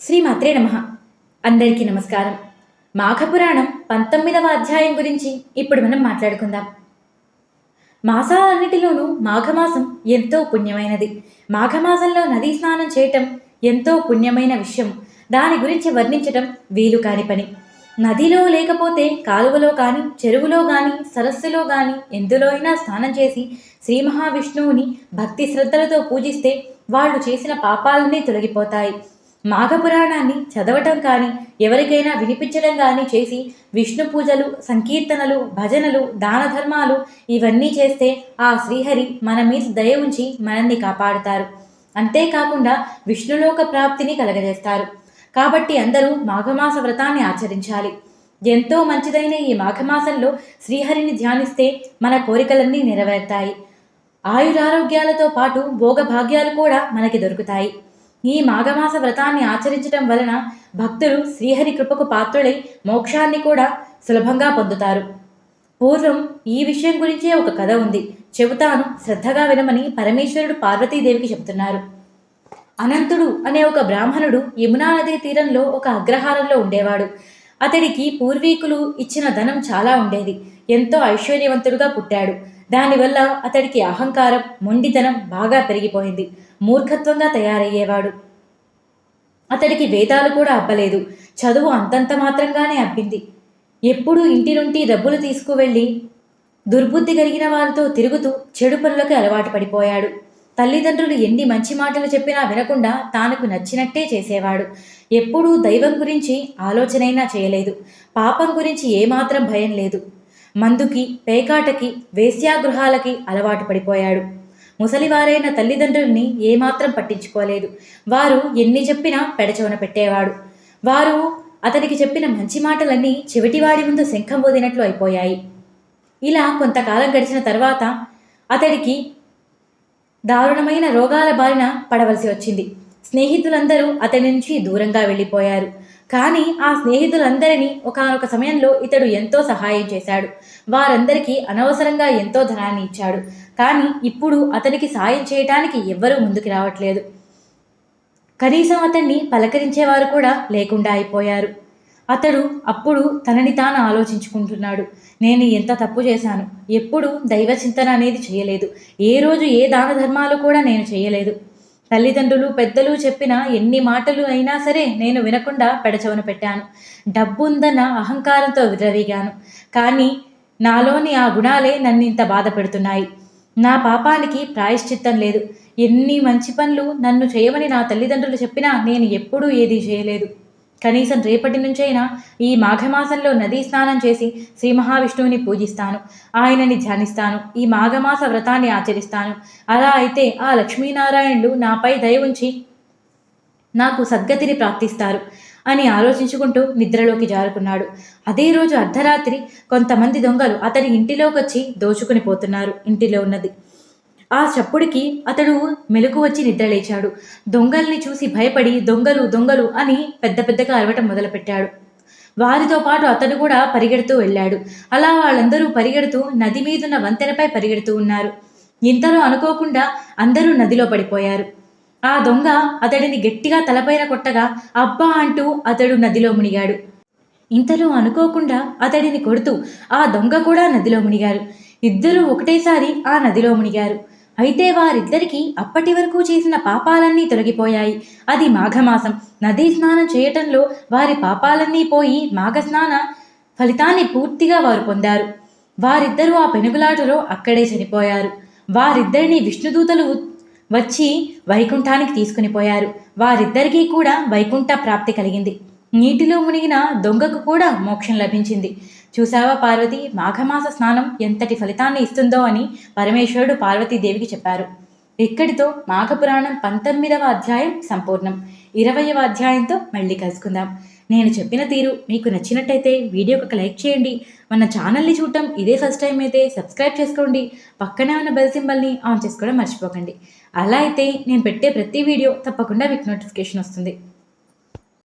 శ్రీమాత్రే నమ. అందరికీ నమస్కారం. మాఘపురాణం పంతొమ్మిదవ అధ్యాయం గురించి ఇప్పుడు మనం మాట్లాడుకుందాం. మాసాలన్నిటిలోనూ మాఘమాసం ఎంతో పుణ్యమైనది. మాఘమాసంలో నదీ స్నానం చేయటం ఎంతో పుణ్యమైన విషయం. దాని గురించి వర్ణించటం వీలు కాని పని. నదిలో లేకపోతే కాలువలో కానీ చెరువులో కానీ సరస్సులో కానీ ఎందులో అయినా స్నానం చేసి శ్రీ మహావిష్ణువుని భక్తి శ్రద్ధలతో పూజిస్తే వాళ్ళు చేసిన పాపాలన్నీ తొలగిపోతాయి. మాఘపురాణాన్ని చదవటం కానీ ఎవరికైనా వినిపించడం కానీ చేసి విష్ణు పూజలు సంకీర్తనలు భజనలు దాన ధర్మాలు ఇవన్నీ చేస్తే ఆ శ్రీహరి మన మీద దయ ఉంచి మనల్ని కాపాడుతారు. అంతేకాకుండా విష్ణులోక ప్రాప్తిని కలగజేస్తారు. కాబట్టి అందరూ మాఘమాస వ్రతాన్ని ఆచరించాలి. ఎంతో మంచిదైన ఈ మాఘమాసంలో శ్రీహరిని ధ్యానిస్తే మన కోరికలన్నీ నెరవేరుతాయి. ఆయురారోగ్యాలతో పాటు భోగభాగ్యాలు కూడా మనకి దొరుకుతాయి. ఈ మాఘమాస వ్రతాన్ని ఆచరించటం వలన భక్తులు శ్రీహరి కృపకు పాత్రులై మోక్షాన్ని కూడా సులభంగా పొందుతారు. పూర్వం ఈ విషయం గురించే ఒక కథ ఉంది. చెబుతాను శ్రద్ధగా వినమని పరమేశ్వరుడు పార్వతీదేవికి చెబుతున్నారు. అనంతుడు అనే ఒక బ్రాహ్మణుడు యమునా నదీ తీరంలో ఒక అగ్రహారంలో ఉండేవాడు. అతడికి పూర్వీకులు ఇచ్చిన ధనం చాలా ఉండేది. ఎంతో ఐశ్వర్యవంతుడుగా పుట్టాడు. దానివల్ల అతడికి అహంకారం మొండితనం బాగా పెరిగిపోయింది. మూర్ఖత్వంగా తయారయ్యేవాడు. అతడికి వేదాలు కూడా అబ్బలేదు. చదువు అంతంత మాత్రంగానే అబ్బింది. ఎప్పుడూ ఇంటి నుండి డబ్బులు తీసుకువెళ్ళి దుర్బుద్ధి కలిగిన వారితో తిరుగుతూ చెడు పనులకు అలవాటు పడిపోయాడు. తల్లిదండ్రులు ఎన్ని మంచి మాటలు చెప్పినా వినకుండా తానుకు నచ్చినట్టే చేసేవాడు. ఎప్పుడూ దైవం గురించి ఆలోచనైనా చేయలేదు. పాపం గురించి ఏమాత్రం భయం లేదు. మందుకి పేకాటకి వేశ్యాగృహాలకి అలవాటు పడిపోయాడు. ముసలివారైన తల్లిదండ్రుల్ని ఏమాత్రం పట్టించుకోలేదు. వారు ఎన్ని చెప్పినా పెడచవన పెట్టేవాడు. వారు అతనికి చెప్పిన మంచి మాటలన్నీ చెవిటివాడి ముందు శంఖం వదినట్లు అయిపోయాయి. ఇలా కొంతకాలం గడిచిన తర్వాత అతడికి దారుణమైన రోగాల బారిన పడవలసి వచ్చింది. స్నేహితులందరూ అతని నుంచి దూరంగా వెళ్ళిపోయారు. కానీ ఆ స్నేహితులందరినీ ఒకనొక సమయంలో ఇతడు ఎంతో సహాయం చేశాడు. వారందరికీ అనవసరంగా ఎంతో ధనాన్ని ఇచ్చాడు. కానీ ఇప్పుడు అతనికి సాయం చేయటానికి ఎవ్వరూ ముందుకు రావట్లేదు. కనీసం అతన్ని పలకరించేవారు కూడా లేకుండా అయిపోయారు. అతడు అప్పుడు తనని తాను ఆలోచించుకుంటున్నాడు. నేను ఎంత తప్పు చేశాను? ఎప్పుడు దైవ చింతన అనేది చేయలేదు. ఏ రోజు ఏ దాన ధర్మాలు కూడా నేను చేయలేదు. తల్లిదండ్రులు పెద్దలు చెప్పిన ఎన్ని మాటలు అయినా సరే నేను వినకుండా పెడచవన పెట్టాను. డబ్బుందన్న అహంకారంతో విర్రవీగాను. కానీ నాలోని ఆ గుణాలే నన్ను ఇంత బాధ పెడుతున్నాయి. నా పాపానికి ప్రాయశ్చిత్తం లేదు. ఎన్ని మంచి పనులు నన్ను చేయమని నా తల్లిదండ్రులు చెప్పినా నేను ఎప్పుడూ ఏదీ చేయలేదు. కనీసం రేపటి నుంచైనా ఈ మాఘమాసంలో నదీ స్నానం చేసి శ్రీ మహావిష్ణువుని పూజిస్తాను. ఆయనని ధ్యానిస్తాను. ఈ మాఘమాస వ్రతాన్ని ఆచరిస్తాను. అలా అయితే ఆ లక్ష్మీనారాయణులు నాపై దయ ఉంచి నాకు సద్గతిని ప్రాప్తిస్తారు. అని ఆలోచించుకుంటూ నిద్రలోకి జారుకున్నాడు. అదే రోజు అర్ధరాత్రి కొంతమంది దొంగలు అతని ఇంటిలోకి వచ్చి దోచుకుని పోతున్నారు ఇంటిలో ఉన్నది. ఆ చప్పుడికి అతడు మెలకు వచ్చి నిద్రలేచాడు. దొంగల్ని చూసి భయపడి దొంగలు దొంగలు అని పెద్ద పెద్దగా అరవటం మొదలుపెట్టాడు. వారితో పాటు అతడు కూడా పరిగెడుతూ వెళ్ళాడు. అలా వాళ్ళందరూ పరిగెడుతూ నది మీదున్న వంతెనపై పరిగెడుతూ ఉన్నారు. ఇంతలో అనుకోకుండా అందరూ నదిలో పడిపోయారు. ఆ దొంగ అతడిని గట్టిగా తలపైన కొట్టగా అబ్బా అంటూ అతడు నదిలో మునిగాడు. ఇంతలో అనుకోకుండా అతడిని కొడుతూ ఆ దొంగ కూడా నదిలో మునిగారు. ఇద్దరూ ఒకటేసారి ఆ నదిలో మునిగారు. అయితే వారిద్దరికీ అప్పటి వరకు చేసిన పాపాలన్నీ తొలగిపోయాయి. అది మాఘమాసం. నదీ స్నానం చేయటంలో వారి పాపాలన్నీ పోయి మాఘస్నాన ఫలితాన్ని పూర్తిగా వారు పొందారు. వారిద్దరూ ఆ పెనుగులాటలో అక్కడే చనిపోయారు. వారిద్దరిని విష్ణుదూతలు వచ్చి వైకుంఠానికి తీసుకుని పోయారు. వారిద్దరికీ కూడా వైకుంఠ ప్రాప్తి కలిగింది. నీటిలో మునిగిన దొంగకు కూడా మోక్షం లభించింది. చూసావా పార్వతి? మాఘమాస స్నానం ఎంతటి ఫలితాన్ని ఇస్తుందో అని పరమేశ్వరుడు పార్వతీదేవికి చెప్పారు. ఇక్కడితో మాఘపురాణం పంతొమ్మిదవ అధ్యాయం సంపూర్ణం. ఇరవయవ అధ్యాయంతో మళ్ళీ కలుసుకుందాం. నేను చెప్పిన తీరు మీకు నచ్చినట్టయితే వీడియోకి ఒక లైక్ చేయండి. మన ఛానల్ని చూడటం ఇదే ఫస్ట్ టైం అయితే సబ్స్క్రైబ్ చేసుకోండి. పక్కనే ఉన్న బెల్ సింబల్ని ఆన్ చేసుకోవడం మర్చిపోకండి. అలా అయితే నేను పెట్టే ప్రతి వీడియో తప్పకుండా మీకు నోటిఫికేషన్ వస్తుంది.